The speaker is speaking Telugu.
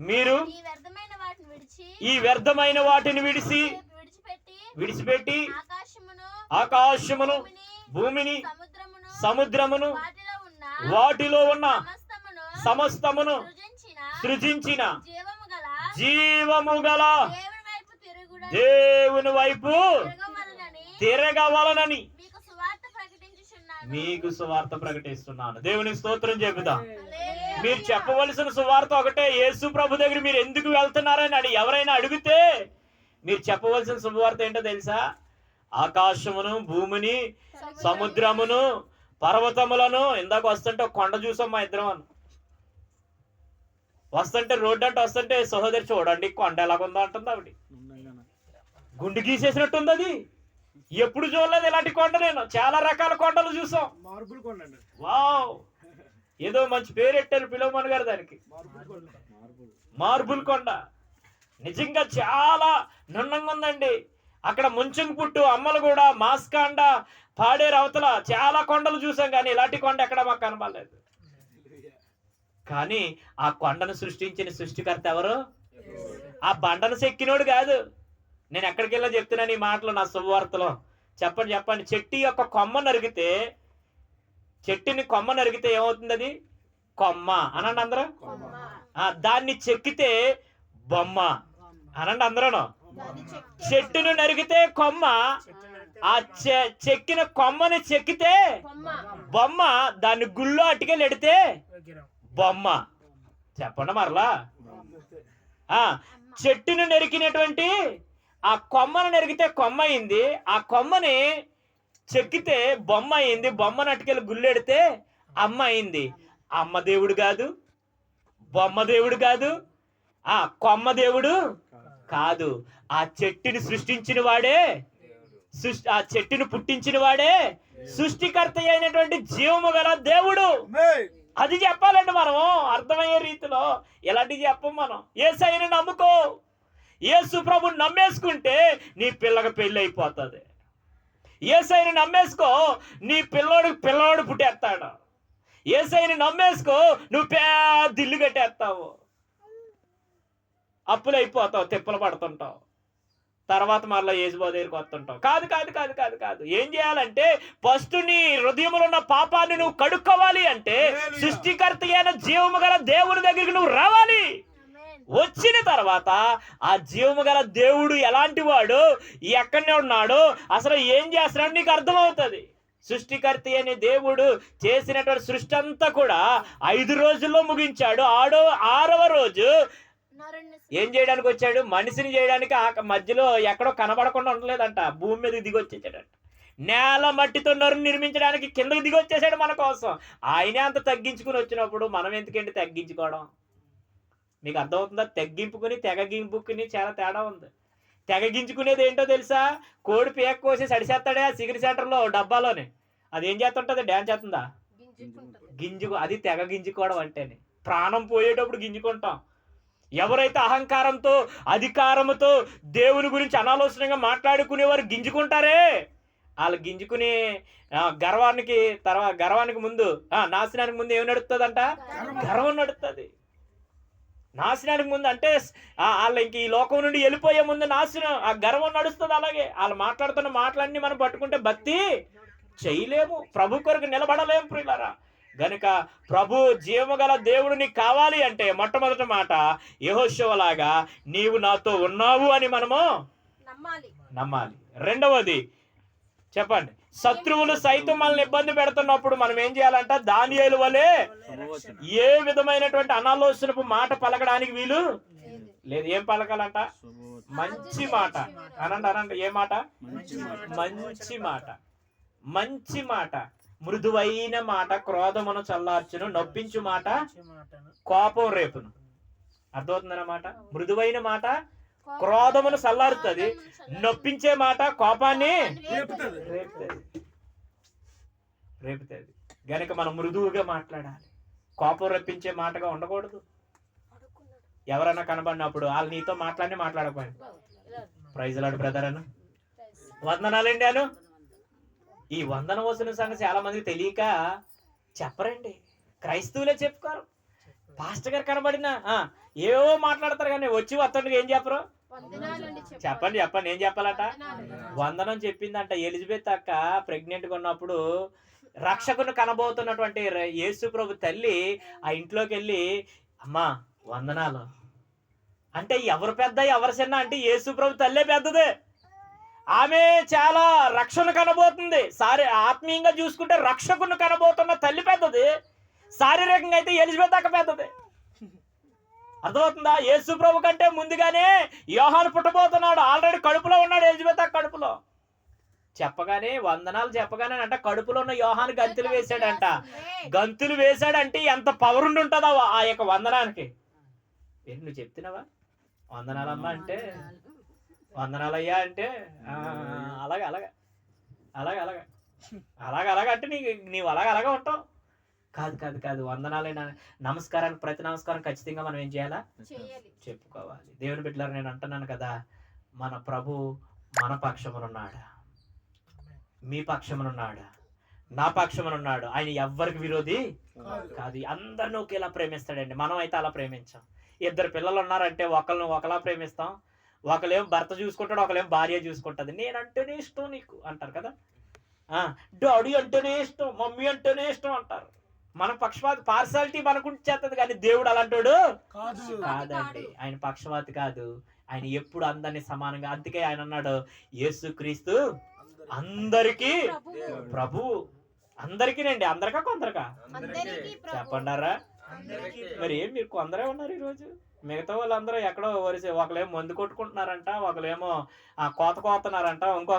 మీరు ఈ వ్యర్థమైన వాటిని విడిచి విడిచిపెట్టి ఆకాశమును భూమిని సముద్రమును వాటిలో ఉన్న సమస్తమును సృజించిన జీవము గల దేవుని వైపు తిరగవలనని తిరగవలనని మీకు సువార్త ప్రకటించుచున్నాను మీకు సువార్త ప్రకటిస్తున్నాను. దేవుని స్తోత్రం చెబుదాం హల్లెలూయా. మీరు చెప్పవలసిన సువార్త ఒకటే. యేసు ప్రభు దగ్గర మీరు ఎందుకు వెళ్తున్నారని అడి ఎవరైనా అడిగితే మీరు చెప్పవలసిన శుభవార్త ఏంటో తెలుసా? ఆకాశమును భూమిని సముద్రమును. పర్వతములను. ఇందాక వస్తుంటే కొండ చూసాం మా ఇద్దరం. అని వస్తుంటే రోడ్డు అంటే వస్తుంటే సహోదరి చూడండి కొండ ఎలాగుందో అంటుంది ఆవిడ. గుండు గీసేసినట్టుంది అది. ఎప్పుడు చూడలేదు ఇలాంటి కొండ నేను. చాలా రకాల కొండలు చూసాం. మార్బుల్ కొండండి వావ్. ఏదో మంచి పేరు పెట్టారు పిలవమని గారు దానికి. మార్బుల్ కొండ. కొండ. నిజంగా చాలా నున్నంగా ఉందండి. అక్కడ ముంచెంగు పుట్టు అమ్మలు కూడా మాస్కాండ పాడేరు అవతల చాలా కొండలు చూసాం కానీ ఇలాంటి కొండ ఎక్కడ మాకు కనపడలేదు కానీ ఆ కొండను సృష్టించిన సృష్టికర్త ఎవరు? ఆ బండను చెక్కినోడు కాదు. నేను ఎక్కడికి వెళ్ళా చెప్తున్నాను ఈ మాటలు నా శుభవార్తలో. చెప్పండి చెప్పండి. చెట్టు యొక్క కొమ్మ నరిగితే చెట్టుని కొమ్మ నరిగితే ఏమవుతుంది అది కొమ్మ. అనండి అందరూ? దాన్ని చెక్కితే బొమ్మ. అనండి అందరూ చెట్టును నరిగితే కొమ్మ. ఆ చె- చెక్కిన కొమ్మని చెక్కితే బొమ్మ. దాన్ని గుళ్ళో అటుకెళ్ళి ఎడితే బొమ్మ. చెప్పండి మరలా. ఆ చెట్టును నరికినటువంటి ఆ కొమ్మను నరికితే కొమ్మ అయింది. ఆ కొమ్మని చెక్కితే బొమ్మ అయింది. బొమ్మను అటుకెళ్ళి గుల్లెడితే అమ్మ అయింది. అమ్మ దేవుడు కాదు బొమ్మ దేవుడు కాదు ఆ కొమ్మ దేవుడు కాదు. ఆ చెట్టుని సృష్టించిన వాడే సృష్టి ఆ చెట్టును పుట్టించిన వాడే సృష్టికర్త అయినటువంటి జీవము గల దేవుడు. అది చెప్పాలండి మనము. అర్థమయ్యే రీతిలో ఎలాంటివి చెప్పం మనం? ఏసైని నమ్ముకో. యేసు ప్రభు నమ్మేసుకుంటే నీ పిల్లకి పెళ్ళి అయిపోతుంది. ఏసైని నమ్మేసుకో నీ పిల్లోడికి పిల్లోడు పుట్టేస్తాడు. ఏసైని నమ్మేసుకో నువ్వు పెద్ద ఇల్లు కట్టేస్తావు. అప్పులు అయిపోతావు తిప్పలు పడుతుంటావు. తర్వాత మరలా ఏసుబో దగ్గరికి వస్తుంటావు. కాదు కాదు కాదు కాదు కాదు. ఏం చేయాలంటే ఫస్ట్ నీ హృదయంలో ఉన్న పాపాన్ని నువ్వు కడుక్కోవాలి అంటే సృష్టికర్త అయిన జీవము గల దేవుని దగ్గరికి నువ్వు రావాలి. వచ్చిన తర్వాత ఆ జీవము గల దేవుడు ఎలాంటి వాడు ఎక్కడనే ఉన్నాడు అసలు ఏం చేస్తున్నాడు నీకు అర్థమవుతుంది. సృష్టికర్త అనే దేవుడు చేసినటువంటి సృష్టి అంతా కూడా ఐదు రోజుల్లో ముగించాడు. ఆడో ఆరవ రోజు ఏం చేయడానికి వచ్చాడు? మనిషిని చేయడానికి ఆ మధ్యలో ఎక్కడో కనబడకుండా ఉండలేదంట. భూమి మీద దిగి వచ్చేసాడంట. నేల మట్టితో నరు నిర్మించడానికి కిందకి దిగి వచ్చేసాడు మన కోసం. ఆయనే అంత తగ్గించుకుని వచ్చినప్పుడు మనం ఎందుకంటే తగ్గించుకోవడం? మీకు అర్థమవుతుందా తగ్గింపుకుని తెగగింపుకుని చాలా తేడా ఉంది. తెగగించుకునేది ఏంటో తెలుసా? కోడి పేక కోసి సడిసేస్తాడే ఆ సిగరెట్ సెంటర్లో డబ్బాలోనే. అది ఏం చేస్తుంటది? డ్యాన్స్ చేస్తుందా. గింజుకు అది తెగ గింజుకోవడం అంటేనే. ప్రాణం పోయేటప్పుడు గింజుకుంటాం. ఎవరైతే అహంకారంతో అధికారంతో దేవుని గురించి అనాలోచనగా మాట్లాడుకునేవారు గింజుకుంటారే? వాళ్ళు గింజుకుని గర్వానికి తర్వాత గర్వానికి ముందు ఆ, నాశనానికి ముందు ఏమి నడుస్తుందంట గర్వం. నడుస్తుంది నాశనానికి ముందు అంటే వాళ్ళు ఇంక ఈ లోకం నుండి వెళ్ళిపోయే ముందు నాశనం ఆ గర్వం నడుస్తుంది అలాగే. వాళ్ళు మాట్లాడుతున్న మాటలన్నీ మనం పట్టుకుంటే భక్తి చేయలేము. ప్రభు కొరకు నిలబడలేము ప్రియులారా. గనుక ప్రభు జీవము గల దేవుడు నీకు కావాలి అంటే మొట్టమొదటి మాట యెహోషువలాగా నీవు నాతో ఉన్నావు అని మనము నమ్మాలి. నమ్మాలి. రెండవది చెప్పండి. శత్రువులు సైతం మనల్ని ఇబ్బంది పెడుతున్నప్పుడు మనం ఏం చేయాలంట? దానియాల వలె ఏ విధమైనటువంటి అనాలోచనపు మాట పలకడానికి వీలు లేదు. లేదు ఏం పలకాలంట? మంచి మాట. అనండి అనండి. ఏ మాట? మంచి మాట. మంచి మాట. మృదువైన మాట క్రోధమును చల్లార్చును నొప్పించు మాట కోపం రేపును. అర్థమవుతుందన్నమాట? మృదువైన మాట క్రోధమును చల్లారుతుంది నొప్పించే మాట కోపాన్ని రేపుతుంది. గనుక మనం మృదువుగా మాట్లాడాలి. కోపం రప్పించే మాటగా ఉండకూడదు. ఎవరైనా కనబడినప్పుడు వాళ్ళు నీతో మాట్లాడి మాట్లాడకపోయింది ప్రైజ్ లాడు బ్రదర్ అను వందనాలండి అను. ఈ వందన వసూలు సంగతి చాలా మందికి తెలియక చెప్పరండి. క్రైస్తవులే చెప్పుకోరు. పాస్టర్ గారు కనబడినా? ఏవో మాట్లాడతారు కానీ వచ్చి వస్తుండగా ఏం చెప్పరు? చెప్పండి. చెప్పండి ఏం చెప్పాలట. వందనం చెప్పిందంట ఎలిజబెత్ అక్క ప్రెగ్నెంట్గా ఉన్నప్పుడు రక్షకుని కనబోతున్నటువంటి యేసు ప్రభు తల్లి ఆ ఇంట్లోకి వెళ్ళి అమ్మా వందనాలు. అంటే ఎవరు పెద్ద ఎవరు చిన్న అంటే యేసు ప్రభు తల్లే పెద్దదే. ఆమె చాలా రక్షణ కనబోతుంది. సారి ఆత్మీయంగా చూసుకుంటే రక్షకుని కనబోతున్న తల్లి పెద్దది. శారీరకంగా అయితే ఎలిజబెత్ అక్క పెద్దది అర్థమవుతుందా? యేసు ప్రభు కంటే ముందుగానే యోహాను పుట్టబోతున్నాడు. ఆల్రెడీ కడుపులో ఉన్నాడు ఎలిజబెత్ అక్క కడుపులో. చెప్పగానే వందనాలు చెప్పగానే అంట కడుపులో ఉన్న యోహాను గంతులు వేశాడంట. గంతులు వేశాడంటే ఎంత పవర్ ఉండి ఉంటుందా ఆ యొక్క వందనానికి. ఏంటి నువ్వు చెప్తున్నావా? వందనాలమ్మా అంటే వందనాలయ్యా అంటే ఆ, అలాగే. అలాగే అలాగే. అలాగే అలాగ అంటే నీ నీవు అలాగ అలాగే ఉంటావు. కాదు కాదు కాదు. వందనాలైనా నమస్కారానికి ప్రతి నమస్కారం ఖచ్చితంగా మనం ఏం చేయాలా? చెప్పుకోవాలి. దేవుని బిడ్డలారు నేను అంటున్నాను కదా మన ప్రభు మన పక్షమునున్నాడు? మీ పక్షమునున్నాడు? నా పక్షమునున్నాడు. ఆయన ఎవ్వరికి విరోధి కాదు. అందరిని ఒకేలా ప్రేమిస్తాడండి. మనం అయితే అలా ప్రేమించాం. ఇద్దరు పిల్లలు ఉన్నారంటే ఒకరిని ఒకలా ప్రేమిస్తాం. ఒకలేం భర్త చూసుకుంటాడు ఒకలేం భార్య చూసుకుంటుంది. నేనంటేనే ఇష్టం నీకు అంటారు కదా. ఆ, డాడీ అంటేనే ఇష్టం మమ్మీ అంటేనే ఇష్టం అంటారు. మన పక్షపాతి పార్సాలిటీ మనకు చేస్తుంది కానీ దేవుడు అలాంటోడు కాదు. కాదండి. ఆయన పక్షపాతి కాదు. ఆయన ఎప్పుడు అందరినీ సమానంగా అందుకే ఆయన అన్నాడు యేసు క్రీస్తు అందరికీ. ప్రభు. అందరికీనండి. అందరికా కొందరికా? చెప్పండారా? అందరికీ. మరి ఏం మీరు కొందరే ఉన్నారు ఈరోజు? మిగతా వాళ్ళందరూ ఎక్కడో వరిసే ఒకలేమో మందు కొట్టుకుంటున్నారంట ఒకలేమో ఆ కోత కోతున్నారంట ఇంకొక